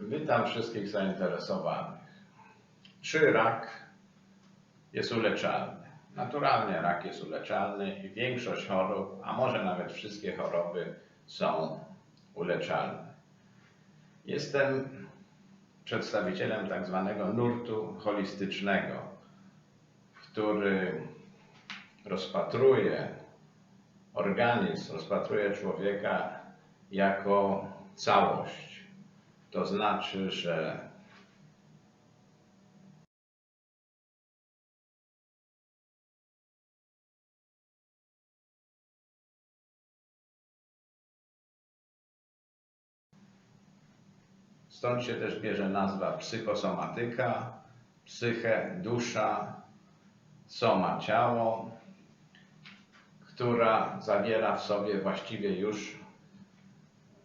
Witam wszystkich zainteresowanych. Czy rak jest uleczalny? Naturalnie rak jest uleczalny i większość chorób, a może nawet wszystkie choroby są uleczalne. Jestem przedstawicielem tak zwanego nurtu holistycznego, który rozpatruje organizm, rozpatruje człowieka jako całość. To znaczy, że stąd się też bierze nazwa psychosomatyka, psyche, dusza, soma, ciało, która zawiera w sobie właściwie już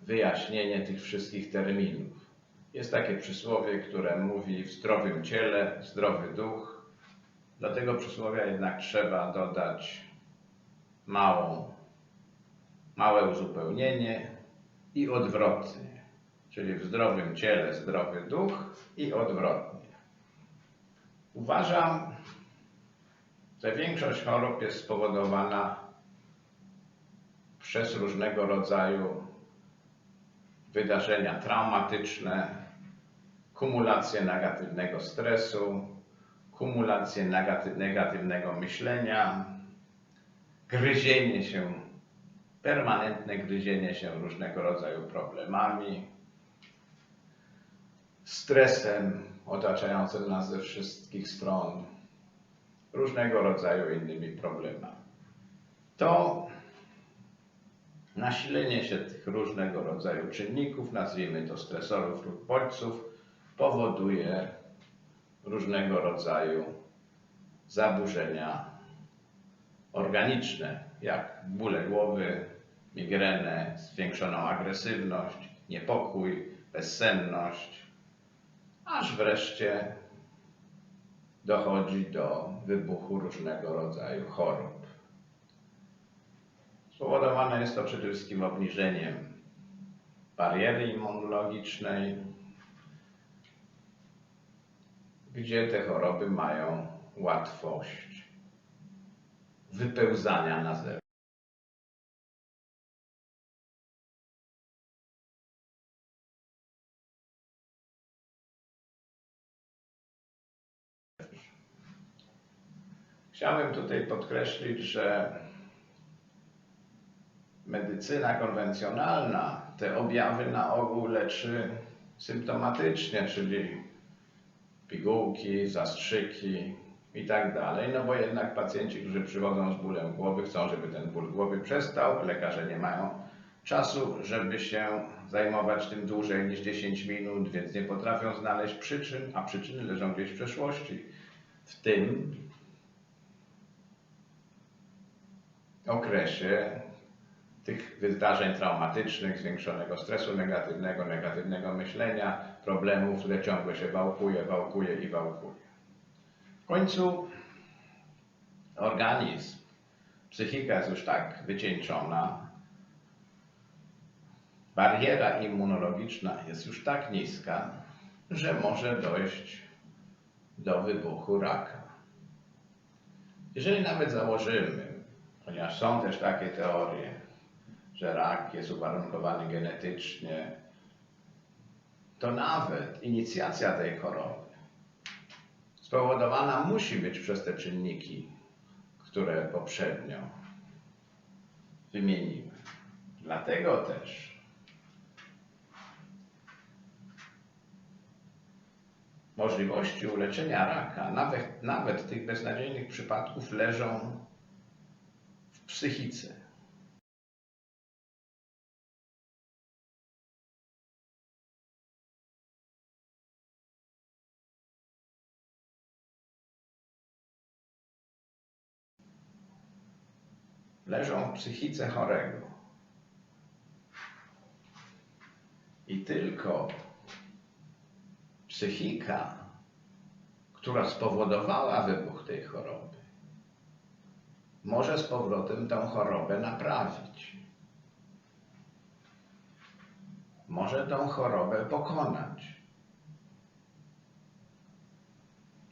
wyjaśnienie tych wszystkich terminów. Jest takie przysłowie, które mówi w zdrowym ciele, zdrowy duch. Do tego przysłowia jednak trzeba dodać małą, małe uzupełnienie i odwrotnie, czyli w zdrowym ciele zdrowy duch i odwrotnie. Uważam, że większość chorób jest spowodowana przez różnego rodzaju wydarzenia traumatyczne, kumulację negatywnego stresu, kumulację negaty- negatywnego myślenia, gryzienie się, permanentne gryzienie się różnego rodzaju problemami, stresem otaczającym nas ze wszystkich stron, różnego rodzaju innymi problemami. To nasilenie się tych różnego rodzaju czynników, nazwijmy to stresorów lub bodźców, powoduje różnego rodzaju zaburzenia organiczne, jak bóle głowy, migrenę, zwiększoną agresywność, niepokój, bezsenność, aż wreszcie dochodzi do wybuchu różnego rodzaju chorób. Spowodowane jest to przede wszystkim obniżeniem bariery immunologicznej, gdzie te choroby mają łatwość wypełzania na zewnątrz. Chciałem tutaj podkreślić, że medycyna konwencjonalna te objawy na ogół leczy symptomatycznie, czyli pigułki, zastrzyki i tak dalej, no bo jednak pacjenci, którzy przychodzą z bólem głowy, chcą, żeby ten ból głowy przestał, lekarze nie mają czasu, żeby się zajmować tym dłużej niż 10 minut, więc nie potrafią znaleźć przyczyn, a przyczyny leżą gdzieś w przeszłości. W tym okresie tych wydarzeń traumatycznych, zwiększonego stresu negatywnego, negatywnego myślenia, problemów, które ciągle się wałkuje, wałkuje i wałkuje. W końcu organizm, psychika jest już tak wycieńczona, bariera immunologiczna jest już tak niska, że może dojść do wybuchu raka. Jeżeli nawet założymy, ponieważ są też takie teorie, że rak jest uwarunkowany genetycznie, to nawet inicjacja tej choroby spowodowana musi być przez te czynniki, które poprzednio wymieniłem. Dlatego też możliwości uleczenia raka, nawet, nawet tych beznadziejnych przypadków, leżą w psychice. leżą w psychice chorego. I tylko psychika, która spowodowała wybuch tej choroby, może z powrotem tę chorobę naprawić. Może tę chorobę pokonać.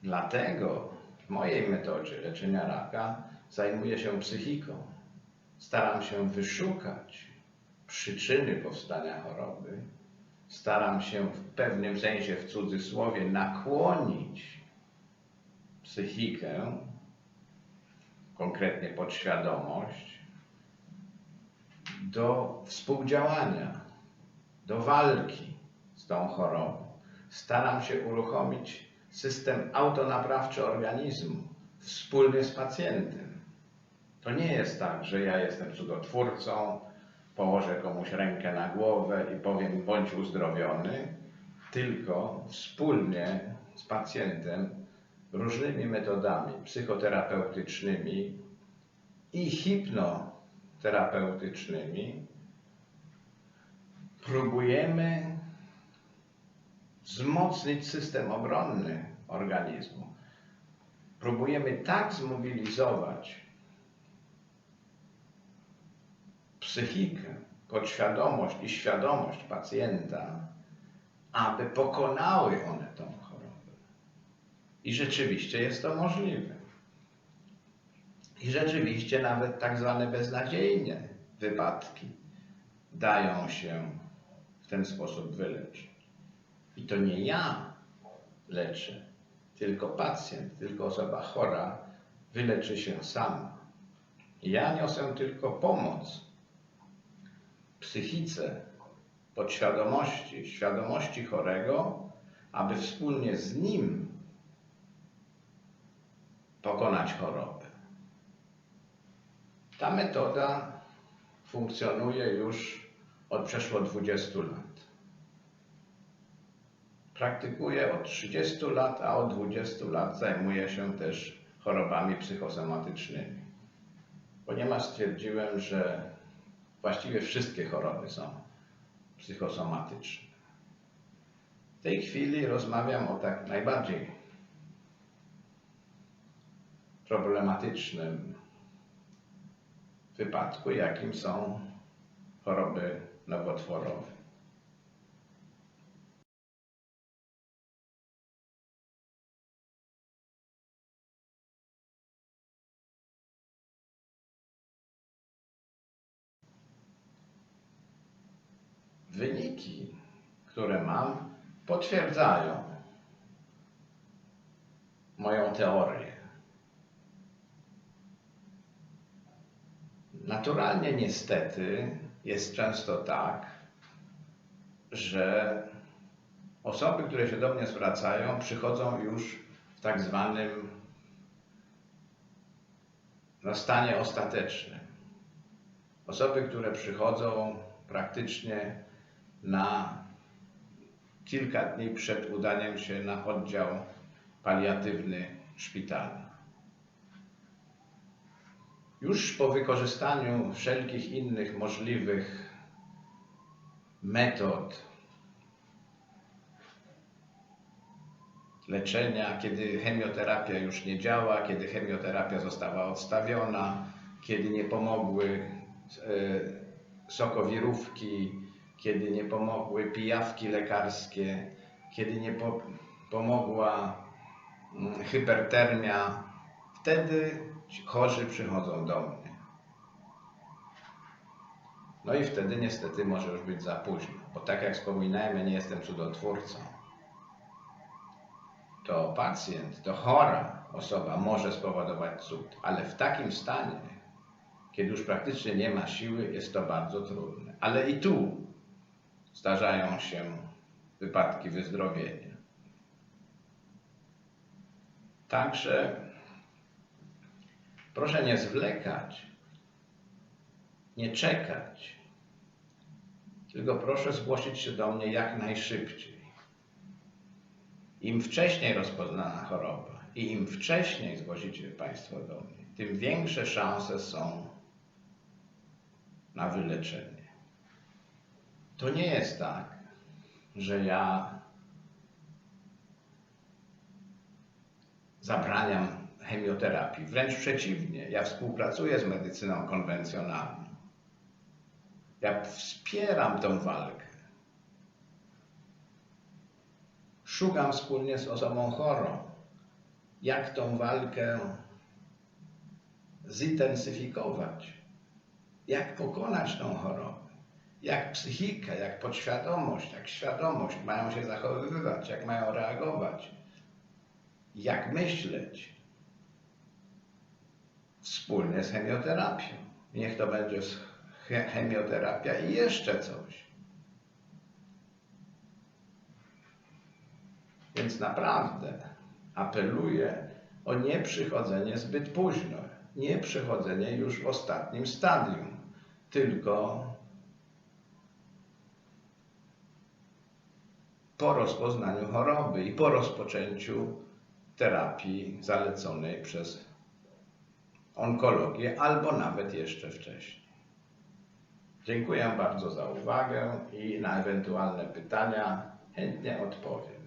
Dlatego w mojej metodzie leczenia raka zajmuję się psychiką. Staram się wyszukać przyczyny powstania choroby. Staram się w pewnym sensie, w cudzysłowie, nakłonić psychikę, konkretnie podświadomość, do współdziałania, do walki z tą chorobą. Staram się uruchomić system autonaprawczy organizmu wspólnie z pacjentem. To nie jest tak, że ja jestem cudotwórcą, położę komuś rękę na głowę i powiem bądź uzdrowiony, tylko wspólnie z pacjentem różnymi metodami psychoterapeutycznymi i hipnoterapeutycznymi próbujemy wzmocnić system obronny organizmu. Próbujemy tak zmobilizować psychikę, podświadomość i świadomość pacjenta, aby pokonały one tą chorobę. I rzeczywiście jest to możliwe. I rzeczywiście nawet tak zwane beznadziejne wypadki dają się w ten sposób wyleczyć. I to nie ja leczę, tylko pacjent, tylko osoba chora wyleczy się sama. Ja niosę tylko pomoc psychice, podświadomości, świadomości chorego, aby wspólnie z nim pokonać chorobę. Ta metoda funkcjonuje już od przeszło 20 lat. Praktykuję od 30 lat, a od 20 lat zajmuję się też chorobami psychosomatycznymi. Ponieważ stwierdziłem, że właściwie wszystkie choroby są psychosomatyczne. W tej chwili rozmawiam o tak najbardziej problematycznym wypadku, jakim są choroby nowotworowe. Wyniki, które mam, potwierdzają moją teorię. Naturalnie, niestety, jest często tak, że osoby, które się do mnie zwracają, przychodzą już w tak zwanym no, stanie ostatecznym. Osoby, które przychodzą praktycznie na kilka dni przed udaniem się na oddział paliatywny szpitala. Już po wykorzystaniu wszelkich innych możliwych metod leczenia, kiedy chemioterapia już nie działa, kiedy chemioterapia została odstawiona, kiedy nie pomogły e, sokowirówki, kiedy nie pomogły pijawki lekarskie, kiedy nie po, pomogła mm, hypertermia, wtedy chorzy przychodzą do mnie. No i wtedy niestety może już być za późno, bo tak jak wspominałem, ja nie jestem cudotwórcą. To pacjent, to chora osoba może spowodować cud, ale w takim stanie, kiedy już praktycznie nie ma siły, jest to bardzo trudne. Ale i tu zdarzają się wypadki wyzdrowienia. Także proszę nie zwlekać, nie czekać, tylko proszę zgłosić się do mnie jak najszybciej. Im wcześniej rozpoznana choroba i im wcześniej zgłosicie Państwo do mnie, tym większe szanse są na wyleczenie. To nie jest tak, że ja zabraniam chemioterapii. Wręcz przeciwnie, ja współpracuję z medycyną konwencjonalną. Ja wspieram tę walkę. Szukam wspólnie z osobą chorą jak tą walkę zintensyfikować, jak pokonać tą chorobę, jak psychikę, jak podświadomość, jak świadomość mają się zachowywać, jak mają reagować, jak myśleć. Wspólnie z chemioterapią. Niech to będzie chemioterapia i jeszcze coś. Więc naprawdę apeluję o nieprzychodzenie zbyt późno, nie przychodzenie już w ostatnim stadium, tylko po rozpoznaniu choroby i po rozpoczęciu terapii zaleconej przez onkologię albo nawet jeszcze wcześniej. Dziękuję bardzo za uwagę i na ewentualne pytania chętnie odpowiem.